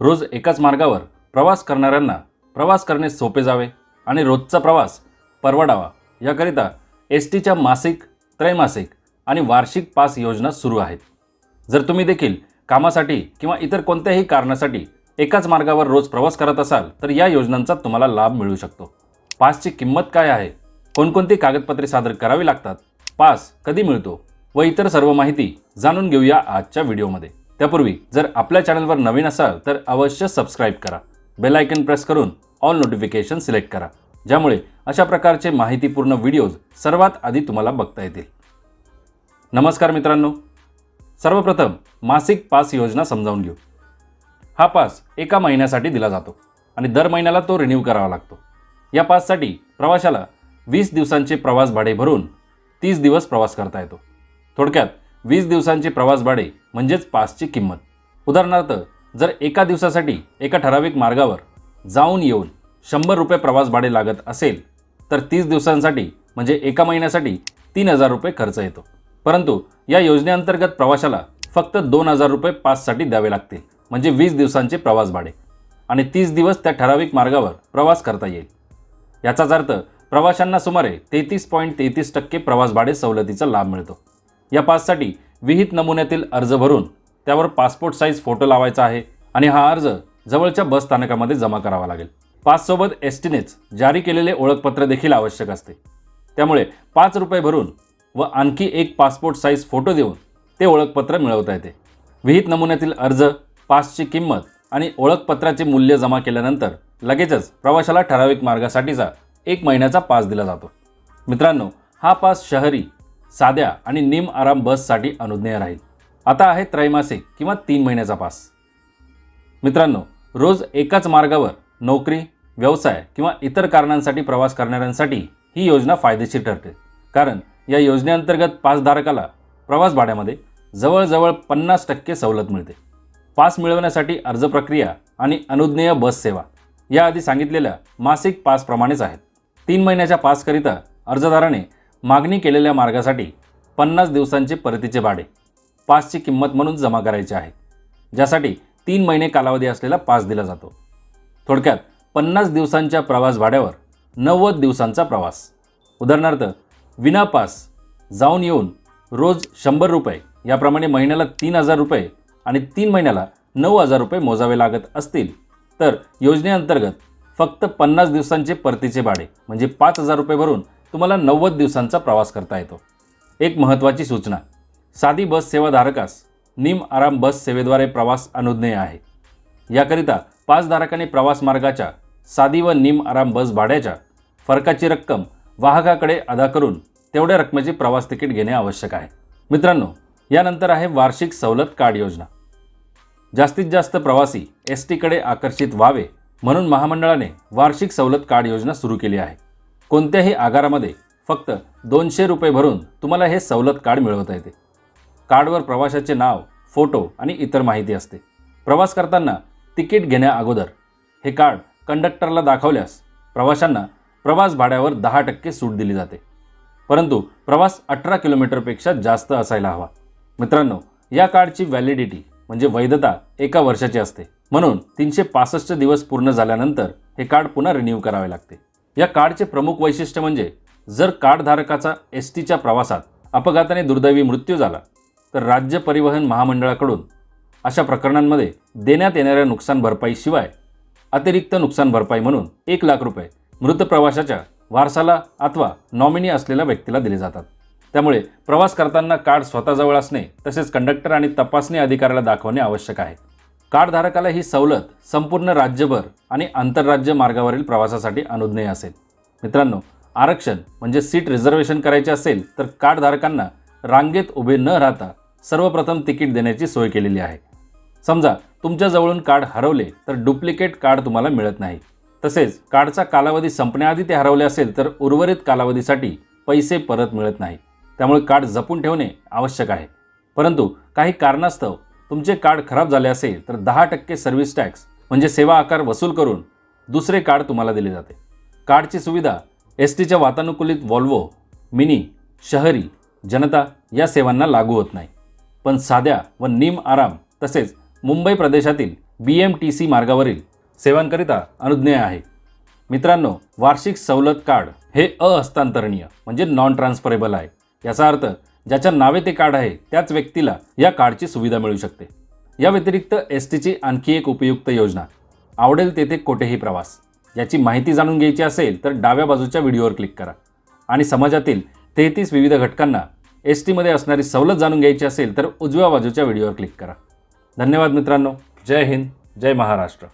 रोज एकाच मार्गावर प्रवास करणाऱ्यांना प्रवास करणे सोपे जावे आणि रोजचा प्रवास परवडावा. याकरिता एस टीच्या मासिक त्रैमासिक आणि वार्षिक पास योजना सुरू आहेत. जर तुम्ही देखील कामासाठी किंवा इतर कोणत्याही कारणासाठी एकाच मार्गावर रोज प्रवास करत असाल तर या योजनांचा तुम्हाला लाभ मिळू शकतो. पासची किंमत काय आहे? कोणकोणती कागदपत्रे सादर करावी लागतात? पास कधी मिळतो? व इतर सर्व माहिती जाणून घेऊया आजच्या व्हिडिओमध्ये. त्यापूर्वी जर आपल्या चॅनलवर नवीन असाल तर अवश्य सबस्क्राईब करा. बेल आयकन प्रेस करून ऑल नोटिफिकेशन सिलेक्ट करा. ज्यामुळे अशा प्रकारचे माहितीपूर्ण व्हिडिओज सर्वात आधी तुम्हाला बघता येतील. नमस्कार मित्रांनो. सर्वप्रथम मासिक पास योजना समजावून घेऊ. हा पास एका महिन्यासाठी दिला जातो आणि दर महिन्याला तो रिन्यू करावा लागतो. या पाससाठी प्रवाशाला वीस दिवसांचे प्रवास भाडे भरून तीस दिवस प्रवास करता येतो. थोडक्यात वीस दिवसांचे प्रवास भाडे म्हणजेच पासची किंमत. उदाहरणार्थ जर एका दिवसासाठी एका ठराविक मार्गावर जाऊन येऊन शंभर रुपये प्रवास भाडे लागत असेल तर तीस दिवसांसाठी म्हणजे एका महिन्यासाठी तीन हजार रुपये खर्च येतो. परंतु या योजनेअंतर्गत प्रवाशाला फक्त दोन हजार रुपये पाससाठी द्यावे लागतील म्हणजे वीस दिवसांचे प्रवास भाडे. आणि तीस दिवस त्या ठराविक मार्गावर प्रवास करता येईल. याचाच अर्थ प्रवाशांना सुमारे तेहतीस पॉईंट तेहतीस टक्के प्रवास भाडे सवलतीचा लाभ मिळतो. या पाससाठी विहित नमुन्यातील अर्ज भरून त्यावर पासपोर्ट साईज फोटो लावायचा आहे आणि हा अर्ज जवळच्या बस स्थानकामध्ये जमा करावा लागेल. पाससोबत एस टीनेच जारी केलेले ओळखपत्र देखील आवश्यक असते. त्यामुळे पाच रुपये भरून व आणखी एक पासपोर्ट साईज फोटो देऊन ते ओळखपत्र मिळवता येते. विहित नमुन्यातील अर्ज पासची किंमत आणि ओळखपत्राचे मूल्य जमा केल्यानंतर लगेचच प्रवाशाला ठराविक मार्गासाठीचा एक महिन्याचा पास दिला जातो. मित्रांनो हा पास शहरी साध्या आणि निम आराम बससाठी अनुज्ञेय राहील. आता आहे त्रैमासिक किंवा तीन महिन्याचा पास. मित्रांनो रोज एकाच मार्गावर नोकरी व्यवसाय किंवा इतर कारणांसाठी प्रवास करणाऱ्यांसाठी ही योजना फायदेशीर ठरते. कारण या योजनेअंतर्गत पासधारकाला प्रवास भाड्यामध्ये जवळजवळ पन्नास टक्के सवलत मिळते. पास मिळवण्यासाठी अर्ज प्रक्रिया आणि अनुज्ञेय बस सेवा याआधी सांगितलेल्या मासिक पासप्रमाणेच आहेत. तीन महिन्याच्या पासकरिता अर्जदाराने मागणी केलेल्या मार्गासाठी पन्नास दिवसांचे परतीचे भाडे पासची किंमत म्हणून जमा करायची आहे ज्यासाठी तीन महिने कालावधी असलेला पास दिला जातो. थोडक्यात पन्नास दिवसांच्या प्रवास भाड्यावर नव्वद दिवसांचा प्रवास. उदाहरणार्थ विना पास जाऊन येऊन रोज शंभर रुपये याप्रमाणे महिन्याला तीन हजार रुपये आणि तीन महिन्याला नऊ हजार रुपये मोजावे लागत असतील तर योजनेअंतर्गत फक्त पन्नास दिवसांचे परतीचे भाडे म्हणजे पाच हजार रुपये भरून तुम्हाला नव्वद दिवसांचा प्रवास करता येतो. एक महत्त्वाची सूचना. साधी बस सेवाधारकास निम आराम बस सेवेद्वारे प्रवास अनुज्ञेय आहे. याकरिता पासधारकाने प्रवास मार्गाच्या साधी व निम आराम बस भाड्याच्या फरकाची रक्कम वाहकाकडे अदा करून तेवढ्या रकमेचे प्रवास तिकीट घेणे आवश्यक आहे. मित्रांनो यानंतर आहे वार्षिक सवलत कार्ड योजना. जास्तीत जास्त प्रवासी एस टीकडे आकर्षित व्हावे म्हणून महामंडळाने वार्षिक सवलत कार्ड योजना सुरू केली आहे. कोणत्याही आगारामध्ये फक्त दोनशे रुपये भरून तुम्हाला हे सवलत कार्ड मिळवता येते. कार्डवर प्रवाशाचे नाव फोटो आणि इतर माहिती असते. प्रवास करताना तिकीट घेण्याअगोदर हे कार्ड कंडक्टरला दाखवल्यास प्रवाशांना प्रवास भाड्यावर दहा टक्के सूट दिली जाते. परंतु प्रवास अठरा किलोमीटरपेक्षा जास्त असायला हवा. मित्रांनो या कार्डची व्हॅलिडिटी म्हणजे वैधता एका वर्षाची असते. म्हणून तीनशे पासष्ट दिवस पूर्ण झाल्यानंतर हे कार्ड पुन्हा रिन्यू करावे लागते. या कार्डचे प्रमुख वैशिष्ट्य म्हणजे जर कार्डधारकाचा एस टीच्या प्रवासात अपघाताने दुर्दैवी मृत्यू झाला तर राज्य परिवहन महामंडळाकडून अशा प्रकरणांमध्ये देण्यात येणाऱ्या नुकसान भरपाईशिवाय अतिरिक्त नुकसान भरपाई म्हणून एक लाख रुपये मृत प्रवाशाच्या वारसाला अथवा नॉमिनी असलेल्या व्यक्तीला दिले जातात. त्यामुळे प्रवास करताना कार्ड स्वतःजवळ असणे तसेच कंडक्टर आणि तपासणी अधिकाऱ्याला दाखवणे आवश्यक आहे. कार्डधारकाला ही सवलत संपूर्ण राज्यभर आणि आंतरराज्य मार्गावरील प्रवासासाठी अनुज्ञेय असेल. मित्रांनो आरक्षण म्हणजे सीट रिझर्वेशन करायचे असेल तर कार्डधारकांना रांगेत उभे न राहता सर्वप्रथम तिकीट देण्याची सोय केलेली आहे. समजा तुमच्याजवळून कार्ड हरवले तर डुप्लिकेट कार्ड तुम्हाला मिळत नाही. तसेच कार्डचा कालावधी संपण्याआधी ते हरवले असेल तर उर्वरित कालावधीसाठी पैसे परत मिळत नाही. त्यामुळे कार्ड जपून ठेवणे आवश्यक आहे. परंतु काही कारणास्तव तुमचे कार्ड खराब झाले असेल तर दहा टक्के सर्व्हिस टॅक्स म्हणजे सेवा आकार वसूल करून दुसरे कार्ड तुम्हाला दिले जाते. कार्डची सुविधा एस टीच्या वातानुकूलित वॉल्वो मिनी शहरी जनता या सेवांना लागू होत नाही. पण साध्या व निम आराम तसेच मुंबई प्रदेशातील बी एम टी सी मार्गावरील सेवांकरिता अनुज्ञेय आहे. मित्रांनो वार्षिक सवलत कार्ड हे अहस्तांतरणीय म्हणजे नॉन ट्रान्सफरेबल आहे. याचा अर्थ ज्याच्या नावे ते कार्ड आहे त्याच व्यक्तीला या कार्डची सुविधा मिळू शकते. या व्यतिरिक्त एस टीची आणखी एक उपयुक्त योजना आवडेल तेथे कोठेही प्रवास. याची माहिती जाणून घ्यायची असेल तर डाव्या बाजूच्या व्हिडिओवर क्लिक करा. आणि समाजातील तेहतीस विविध घटकांना एस टीमध्ये असणारी सवलत जाणून घ्यायची असेल तर उजव्या बाजूच्या व्हिडिओवर क्लिक करा. धन्यवाद मित्रांनो. जय हिंद जय महाराष्ट्र.